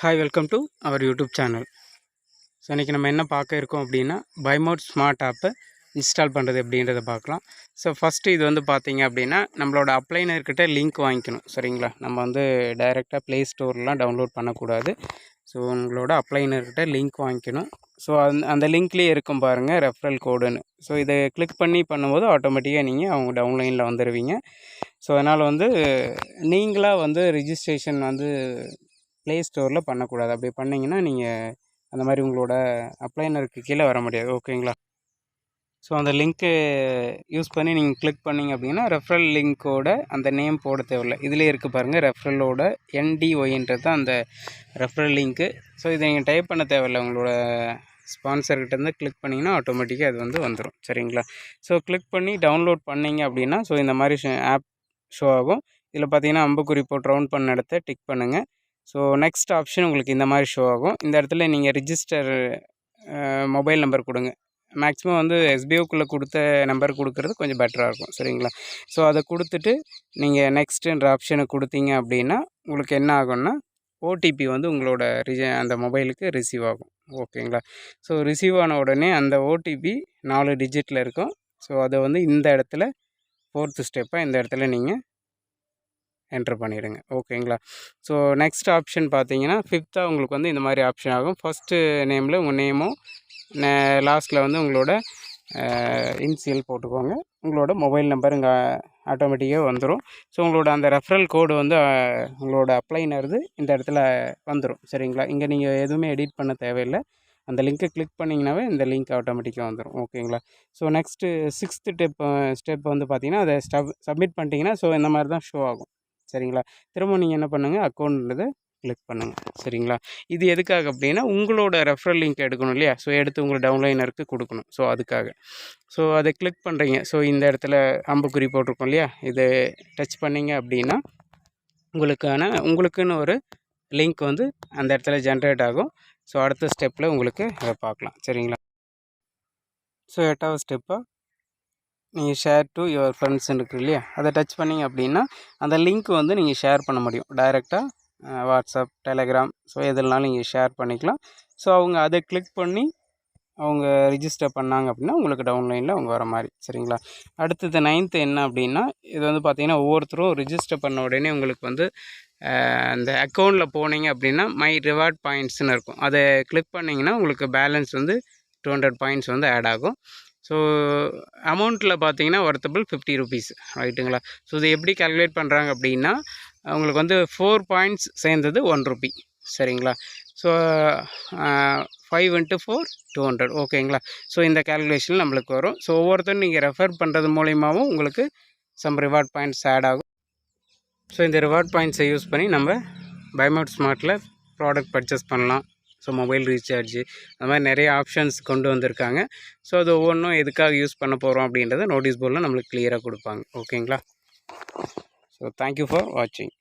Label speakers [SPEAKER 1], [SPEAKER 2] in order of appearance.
[SPEAKER 1] Hi welcome to our YouTube channel so இன்றைக்கி நம்ம என்ன பார்க்க இருக்கோம் அப்படின்னா பைமோட் ஸ்மார்ட் ஆப்பை இன்ஸ்டால் பண்ணுறது எப்படின்றத பார்க்கலாம். ஸோ ஃபஸ்ட்டு இது வந்து பார்த்திங்க அப்படின்னா நம்மளோட அப்ளைனர்கிட்ட லிங்க் வாங்கிக்கணும். சரிங்களா? நம்ம வந்து டைரெக்டாக ப்ளே ஸ்டோர்லாம் டவுன்லோட் பண்ணக்கூடாது. ஸோ உங்களோட அப்ளைனர்கிட்ட லிங்க் வாங்கிக்கணும். ஸோ அந்த அந்த லிங்க்லேயே இருக்கும் பாருங்கள் ரெஃபரல் கோடுன்னு ஸோ இதை கிளிக் பண்ணி பண்ணும்போது ஆட்டோமேட்டிக்காக நீங்கள் அவங்க டவுன்லைனில் வந்துடுவீங்க ஸோ அதனால் வந்து நீங்களாக வந்து ரிஜிஸ்ட்ரேஷன் வந்து ப்ளே ஸ்டோரில் பண்ணக்கூடாது. அப்படி பண்ணிங்கன்னா நீங்கள் அந்த மாதிரி உங்களோட அப்ளைனருக்கு கீழே வர முடியாது. ஓகேங்களா ஸோ அந்த லிங்க்கு யூஸ் பண்ணி நீங்கள் கிளிக் பண்ணிங்க அப்படின்னா ரெஃபரல் லிங்க்கோட அந்த நேம் போட தேவையில்ல. இதிலே இருக்குது பாருங்கள் ரெஃபரலோட என்டிஒய்ன்றது தான் அந்த ரெஃபரல் லிங்க்கு. ஸோ இதை நீங்கள் டைப் பண்ண தேவையில்ல. உங்களோட ஸ்பான்சர்கிட்டேருந்து கிளிக் பண்ணிங்கன்னா ஆட்டோமேட்டிக்காக அது வந்து வந்துடும் சரிங்களா? ஸோ கிளிக் பண்ணி டவுன்லோட் பண்ணிங்க அப்படின்னா ஸோ இந்த மாதிரி ஆப் ஷோ ஆகும். இதில் பார்த்தீங்கன்னா அம்புக்குறி போட்டு ரவுண்ட் பண்ண இடத்த டிக் பண்ணுங்கள் ஸோ நெக்ஸ்ட் ஆப்ஷன் உங்களுக்கு இந்த மாதிரி ஷோ ஆகும். இந்த இடத்துல நீங்கள் ரிஜிஸ்டர் மொபைல் நம்பர் கொடுங்க. மேக்ஸிமம் வந்து எஸ்பிஓக்குள்ளே கொடுத்த நம்பர் கொடுக்குறது கொஞ்சம் பெட்டராக இருக்கும். சரிங்களா? ஸோ அதை கொடுத்துட்டு நீங்கள் நெக்ஸ்ட்டுன்ற ஆப்ஷனை கொடுத்தீங்க அப்படின்னா உங்களுக்கு என்ன ஆகும்னா ஓடிபி வந்து உங்களோட ரிஜ அந்த மொபைலுக்கு ரிசீவ் ஆகும். ஓகேங்களா? ஸோ ரிசீவ் ஆன உடனே அந்த ஓடிபி நாலு டிஜிட்டில் இருக்கும். ஸோ அதை வந்து இந்த இடத்துல ஃபோர்த்து ஸ்டெப்பாக இந்த இடத்துல நீங்கள் என்ட்ரு பண்ணிவிடுங்க ஓகேங்களா? ஸோ நெக்ஸ்ட் ஆப்ஷன் பார்த்தீங்கன்னா ஃபிஃப்த்தாக உங்களுக்கு வந்து இந்த மாதிரி ஆப்ஷன் ஆகும். ஃபஸ்ட்டு நேமில் உங்கள் நேமும் லாஸ்ட்டில் வந்து உங்களோட இன்சியல் போட்டுக்கோங்க. உங்களோட மொபைல் நம்பர் இங்கே ஆட்டோமேட்டிக்காக வந்துடும் ஸோ உங்களோட அந்த ரெஃபரல் கோடு வந்து உங்களோட அப்ளைனருது இந்த இடத்துல வந்துடும் சரிங்களா? இங்கே நீங்கள் எதுவுமே எடிட் பண்ண தேவையில்லை. அந்த லிங்க்கை கிளிக் பண்ணிங்கனாவே இந்த லிங்க் ஆட்டோமேட்டிக்காக வந்துடும் ஓகேங்களா? So next sixth step step வந்து பார்த்தீங்கன்னா அதை ஸ்டப் சப்மிட் பண்ணிட்டீங்கன்னா ஸோ இந்த மாதிரி தான் ஷோ ஆகும். சரிங்களா? திரும்ப நீங்கள் என்ன பண்ணுங்கள் அக்கௌண்ட்ன்றதை கிளிக் பண்ணுங்கள் சரிங்களா? இது எதுக்காக அப்படின்னா உங்களோட ரெஃபரல் லிங்க் எடுக்கணும் இல்லையா? ஸோ எடுத்து உங்களை டவுன்லைனருக்கு கொடுக்கணும். ஸோ அதுக்காக. ஸோ அதை கிளிக் பண்ணுறீங்க ஸோ இந்த இடத்துல அம்புக்குறி போட்டிருக்கோம் இல்லையா? இதை டச் பண்ணிங்க அப்படின்னா உங்களுக்கான உங்களுக்குன்னு ஒரு லிங்க் வந்து அந்த இடத்துல ஜென்ரேட் ஆகும். ஸோ அடுத்த ஸ்டெப்பில் உங்களுக்கு அதை பார்க்கலாம். சரிங்களா? ஸோ எட்டாவது ஸ்டெப்பாக நீங்கள் ஷேர் டு யுவர் ஃப்ரெண்ட்ஸ் இருக்கு இல்லையா? அதை டச் பண்ணிங்க அப்படின்னா அந்த லிங்க் வந்து நீங்கள் ஷேர் பண்ண முடியும். டைரெக்டாக வாட்ஸ்அப் டெலகிராம் ஸோ எதுனாலும் நீங்கள் ஷேர் பண்ணிக்கலாம். ஸோ அவங்க அதை கிளிக் பண்ணி அவங்க ரிஜிஸ்டர் பண்ணாங்க அப்படின்னா உங்களுக்கு டவுன்லைனில் அவங்க வர மாதிரி சரிங்களா? அடுத்தது நைன்த்து என்ன அப்படின்னா இது வந்து பார்த்திங்கன்னா ஒவ்வொருத்தரும் ரிஜிஸ்டர் பண்ண உடனே உங்களுக்கு வந்து அந்த அக்கௌண்ட்டில் போனீங்க அப்படின்னா மை ரிவார்ட் பாயிண்ட்ஸ்னு இருக்கும். அதை கிளிக் பண்ணிங்கன்னா உங்களுக்கு பேலன்ஸ் வந்து டூ ஹண்ட்ரட் பாயிண்ட்ஸ் வந்து ஆட் ஆகும். ஸோ அமௌண்ட்டில் பார்த்தீங்கன்னா ஒர்த்தபிள் ஃபிஃப்டி ருபீஸ் ரைட்டுங்களா ஸோ இது எப்படி கால்குலேட் பண்ணுறாங்க அப்படின்னா உங்களுக்கு வந்து ஃபோர் பாயிண்ட்ஸ் சேர்ந்தது ஒன் ருபி சரிங்களா? So five into four two hundred ஓகேங்களா ஸோ இந்த கேல்குலேஷன் நம்மளுக்கு வரும். ஸோ ஒவ்வொருத்தரும் நீங்கள் ரெஃபர் பண்ணுறது மூலியமாகவும் உங்களுக்கு சம் ரிவார்ட் பாயிண்ட்ஸ் ஆட் ஆகும். ஸோ இந்த ரிவார்ட் பாயிண்ட்ஸை யூஸ் பண்ணி நம்ம பைமோட் ஸ்மார்ட்டில் ப்ராடக்ட் பர்ச்சேஸ் பண்ணலாம். ஸோ மொபைல் ரீசார்ஜு அந்த மாதிரி நிறைய ஆப்ஷன்ஸ் கொண்டு வந்திருக்காங்க. ஸோ அது ஒவ்வொன்றும் எதுக்காக யூஸ் பண்ண போகிறோம் அப்படின்றத நோட்டீஸ் போர்டில் நம்மளுக்கு கிளியராக கொடுப்பாங்க. ஓகேங்களா? ஸோ தேங்க்யூ ஃபார் வாட்சிங்